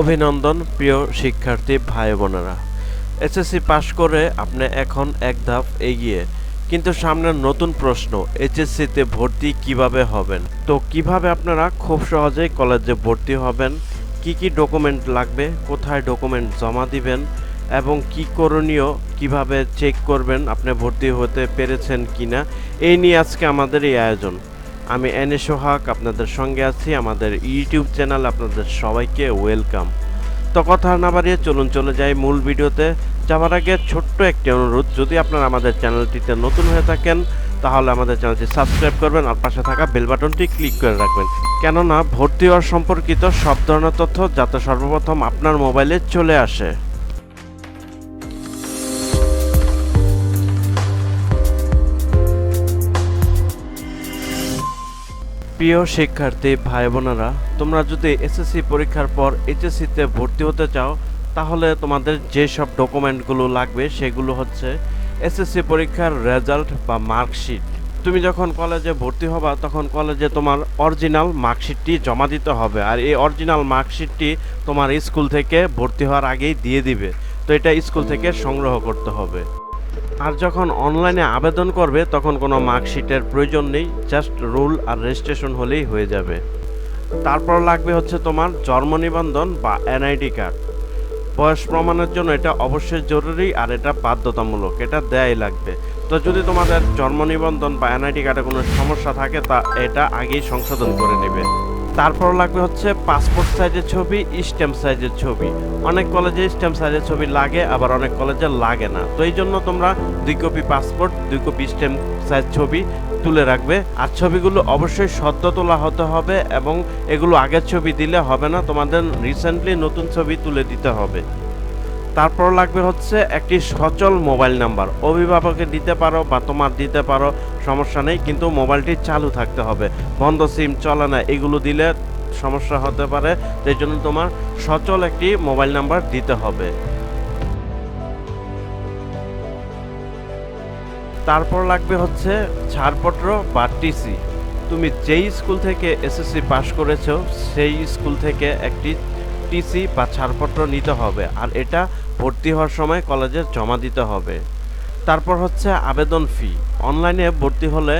অভিনন্দন, প্রিয় শিক্ষার্থী ভাই বোনেরা। এসএসসি পাশ করে আপনি এখন এক ধাপ এগিয়ে। কিন্তু সামনে নতুন প্রশ্ন এইচএসসিতে ভর্তি কীভাবে হবেন? তো কীভাবে আপনারা খুব সহজেই কলেজে ভর্তি হবেন? কি কি ডকুমেন্ট লাগবে? কোথায় ডকুমেন্ট জমা দিবেন? এবং কি করণীয়? কীভাবে চেক করবেন? আপনি ভর্তি হতে পেরেছেন কিনা? এই নিয়ে আজকে আমাদের এই আয়োজন। আমি এনে সোহাগ আপনাদের সঙ্গে আছি, আমাদের ইউটিউব চ্যানেল আপনাদের সবাইকে ওয়েলকাম। তো কথা না বাড়িয়ে চলুন চলে যাই মূল ভিডিওতে। যাওয়ার আগে ছোট্ট একটি অনুরোধ, যদি আপনারা আমাদের চ্যানেলটিতে নতুন হয়ে থাকেন, তাহলে আমাদের চ্যানেলটি সাবস্ক্রাইব করবেন আর পাশে থাকা বেল বাটনটি ক্লিক করে রাখবেন। কেননা, ভর্তি হওয়ার সম্পর্কিত সব ধরনের তথ্য যাতে সর্বপ্রথম আপনার মোবাইলে চলে আসে। প্রিয় শিক্ষার্থী ভাই বোনেরা তোমরা যদি এসএসসি পরীক্ষার পর এইচএসসিতে ভর্তি হতে চাও, তাহলে তোমাদের যে সব ডকুমেন্টগুলো লাগবে সেগুলো হচ্ছে এসএসসি পরীক্ষার রেজাল্ট বা মার্কশিট। তুমি যখন কলেজে ভর্তি হবা, তখন কলেজে তোমার অরিজিনাল মার্কশিটটি জমা দিতে হবে আর এই অরিজিনাল মার্কশিটটি তোমার স্কুল থেকে ভর্তি হওয়ার আগেই দিয়ে দিবে। তো এটা স্কুল থেকে সংগ্রহ করতে হবে। আর যখন অনলাইনে আবেদন করবে, তখন কোনো মার্কশিটের প্রয়োজন নেই জাস্ট রুল আর রেজিস্ট্রেশন হলেই হয়ে যাবে। তারপর লাগবে হচ্ছে তোমার জন্ম নিবন্ধন বা এনআইডি কার্ড বয়স প্রমাণের জন্য এটা অবশ্যই জরুরি আর এটা বাধ্যতামূলক, এটা দেয়াই লাগবে। তো যদি তোমাদের জন্ম নিবন্ধন বা এনআইডি কার্ডে কোনো সমস্যা থাকে, তা এটা আগেই সংশোধন করে নেবে। তারপর লাগবে হচ্ছে পাসপোর্ট সাইজের ছবি স্ট্যাম্প সাইজের ছবি। অনেক কলেজে স্ট্যাম্প সাইজের ছবি লাগে, আবার অনেক কলেজে লাগে না। তো এই জন্য তোমরা দুই কপি পাসপোর্ট দুই কপি স্ট্যাম্প সাইজ ছবি তুলে রাখবে। আর ছবিগুলো অবশ্যই সদ্য তোলা হতে হবে এবং এগুলো আগের ছবি দিলে হবে না, তোমাদের রিসেন্টলি নতুন ছবি তুলে দিতে হবে। তারপর লাগবে হচ্ছে একটি সচল মোবাইল নাম্বার। অভিভাবকে দিতে পারো বা তোমার দিতে পারো, সমস্যা নেই, কিন্তু মোবাইলটি চালু থাকতে হবে। বন্ধ সিম চলে না, এগুলো দিলে সমস্যা হতে পারে সেই জন্য তোমার সচল একটি মোবাইল নাম্বার দিতে হবে। তারপর লাগবে হচ্ছে ছাড়পত্র বা টিসি। তুমি যেই স্কুল থেকে এসএসসি পাশ করেছ, সেই স্কুল থেকে একটি টিসি বা ছাড়পত্র নিতে হবে। আর এটা ভর্তি হওয়ার সময় কলেজে জমা দিতে হবে। তারপর হচ্ছে আবেদন ফি অনলাইনে ভর্তি হলে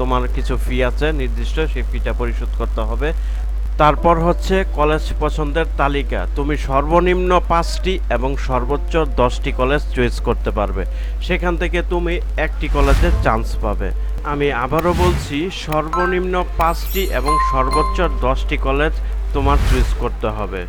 তোমার কিছু ফি আছে নির্দিষ্ট, সেই ফিটা পরিশোধ করতে হবে। তারপর হচ্ছে কলেজ পছন্দের তালিকা। তুমি সর্বনিম্ন পাঁচটি এবং সর্বোচ্চ দশটি কলেজ চয়েস করতে পারবে। সেখান থেকে তুমি একটি কলেজে চান্স পাবে। আমি আবারও বলছি, সর্বনিম্ন পাঁচটি এবং সর্বোচ্চ দশটি কলেজ তোমার চুজ করতে হবে।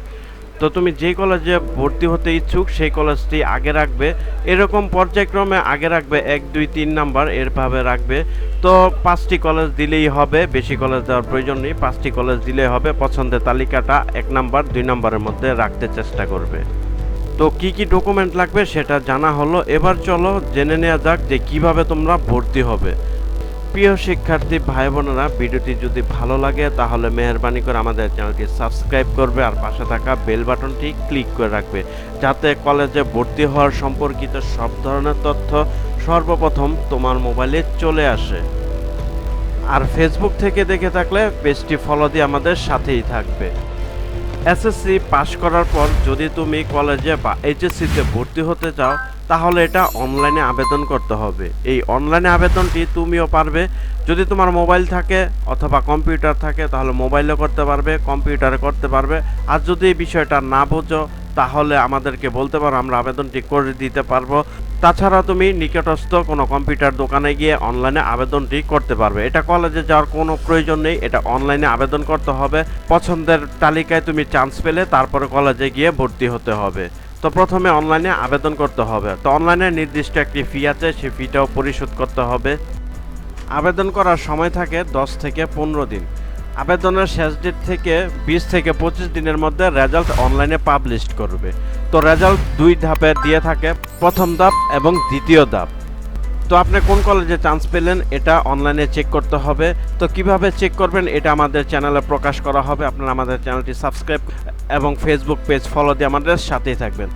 তো তুমি যে কলেজে ভর্তি হতে ইচ্ছুক, সেই কলেজটি আগে রাখবে। এরকম পর্যায়ক্রমে আগে রাখবে এক, দুই, তিন নাম্বার, এরভাবে রাখবে। তো পাঁচটি কলেজ দিলেই হবে, বেশি কলেজ দেওয়ার প্রয়োজন নেই। পাঁচটি কলেজ দিলেই হবে, পছন্দের তালিকাটা এক নাম্বার, দুই নাম্বারের মধ্যে রাখতে চেষ্টা করবে। তো কি কি ডকুমেন্ট লাগবে সেটা জানা হলো। এবার চলো জেনে নেওয়া যাক যে কীভাবে তোমরা ভর্তি হবে। প্রিয় শিক্ষার্থী ভাই বোনেরা, ভিডিওটি যদি ভালো লাগে, তাহলে মেহরবানি করে আমাদের চ্যানেলটি সাবস্ক্রাইব করবে আর পাশে থাকা বেল বাটনটি ক্লিক করে রাখবে। যাতে কলেজে ভর্তি হওয়ার সম্পর্কিত সব ধরনের তথ্য সর্বপ্রথম তোমার মোবাইলে চলে আসে। আর ফেসবুক থেকে দেখে থাকলে পেজটি ফলো দিয়ে আমাদের সাথেই থাকবে। এসএসসি পাশ করার পর যদি তুমি কলেজে বা এইচএসসিতে ভর্তি হতে চাও তাহলে এটা অনলাইনে আবেদন করতে হবে। এই অনলাইনে আবেদনটি তুমিও পারবে। যদি তোমার মোবাইল থাকে অথবা কম্পিউটার থাকে, তাহলে মোবাইলে করতে পারবে কম্পিউটারে করতে পারবে। আর যদি এই বিষয়টা না বোঝো, তাহলে আমাদেরকে বলতে পারো, আমরা আবেদনটি করে দিতে পারব। তাছাড়া তুমি নিকটস্থ কোনো কম্পিউটার দোকানে গিয়ে অনলাইনে আবেদনটি করতে পারবে। এটা কলেজে যাওয়ার কোনো প্রয়োজন নেই, এটা অনলাইনে আবেদন করতে হবে। পছন্দের তালিকায় তুমি চান্স পেলে, তারপরে কলেজে গিয়ে ভর্তি হতে হবে। তো প্রথমে অনলাইনে আবেদন করতে হবে। তো অনলাইনে নির্দিষ্ট একটি ফি আছে, সেই ফিটাও পরিশোধ করতে হবে। আবেদন করার সময় থাকে দশ থেকে পনেরো দিন। আবেদনের শেষ ডেট থেকে বিশ থেকে পঁচিশ দিনের মধ্যে রেজাল্ট অনলাইনে পাবলিশ করবে। তো রেজাল্ট দুই ধাপে দিয়ে থাকে, প্রথম ধাপ এবং দ্বিতীয় ধাপ। তো আপনি কোন কলেজে চান্স পেলেন, এটা অনলাইনে চেক করতে হবে। তো কীভাবে চেক করবেন, এটা আমাদের চ্যানেলে প্রকাশ করা হবে। আপনারা আমাদের চ্যানেলটি সাবস্ক্রাইব এবং ফেসবুক পেজ ফলো দিয়ে আমাদের সাথেই থাকবেন।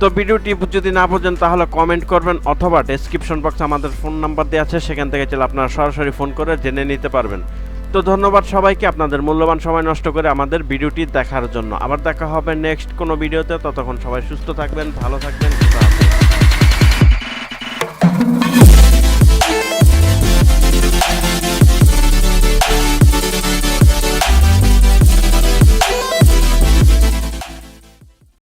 তো ভিডিওটি যদি না বোঝেন, তাহলে কমেন্ট করবেন অথবা ডেসক্রিপশন বক্সে আমাদের ফোন নাম্বার দেওয়া আছে, সেখান থেকে চলে আপনারা সরাসরি ফোন করে জেনে নিতে পারবেন। তো ধন্যবাদ সবাইকে, আপনাদের মূল্যবান সময় নষ্ট করে আমাদের ভিডিওটি দেখার জন্য। আবার দেখা হবে নেক্সট কোনো ভিডিওতে, ততক্ষণ সবাই সুস্থ থাকবেন, ভালো থাকবেন।